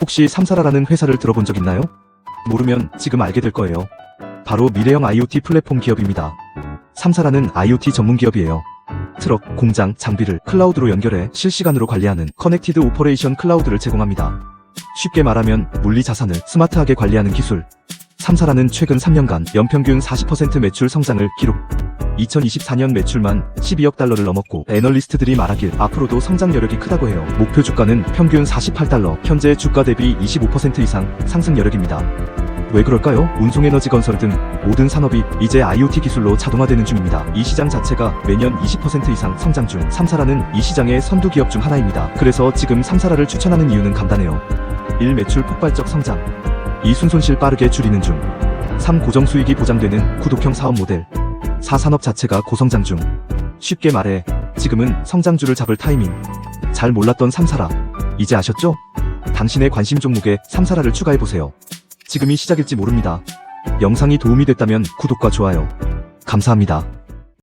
혹시 삼사라라는 회사를 들어본 적 있나요? 모르면 지금 알게 될 거예요. 바로 미래형 IoT 플랫폼 기업입니다. 삼사라는 IoT 전문 기업이에요. 트럭, 공장, 장비를 클라우드로 연결해 실시간으로 관리하는 커넥티드 오퍼레이션 클라우드를 제공합니다. 쉽게 말하면 물리 자산을 스마트하게 관리하는 기술. 삼사라는 최근 3년간 연평균 40% 매출 성장을 기록. 2024년 매출만 12억 달러를 넘었고 애널리스트들이 말하길 앞으로도 성장 여력이 크다고 해요. 목표 주가는 평균 48달러, 현재 주가 대비 25% 이상 상승 여력입니다. 왜 그럴까요? 운송에너지 건설 등 모든 산업이 이제 IoT 기술로 자동화되는 중입니다. 이 시장 자체가 매년 20% 이상 성장 중 3사라는 이 시장의 선두 기업 중 하나입니다. 그래서 지금 3사라를 추천하는 이유는 간단해요. 1. 매출 폭발적 성장 2. 순손실 빠르게 줄이는 중 3. 고정 수익이 보장되는 구독형 사업 모델 4. 산업 자체가 고성장 중 쉽게 말해 지금은 성장주를 잡을 타이밍 잘 몰랐던 3사라 이제 아셨죠? 당신의 관심 종목에 3사라를 추가해보세요. 지금이 시작일지 모릅니다. 영상이 도움이 됐다면 구독과 좋아요. 감사합니다.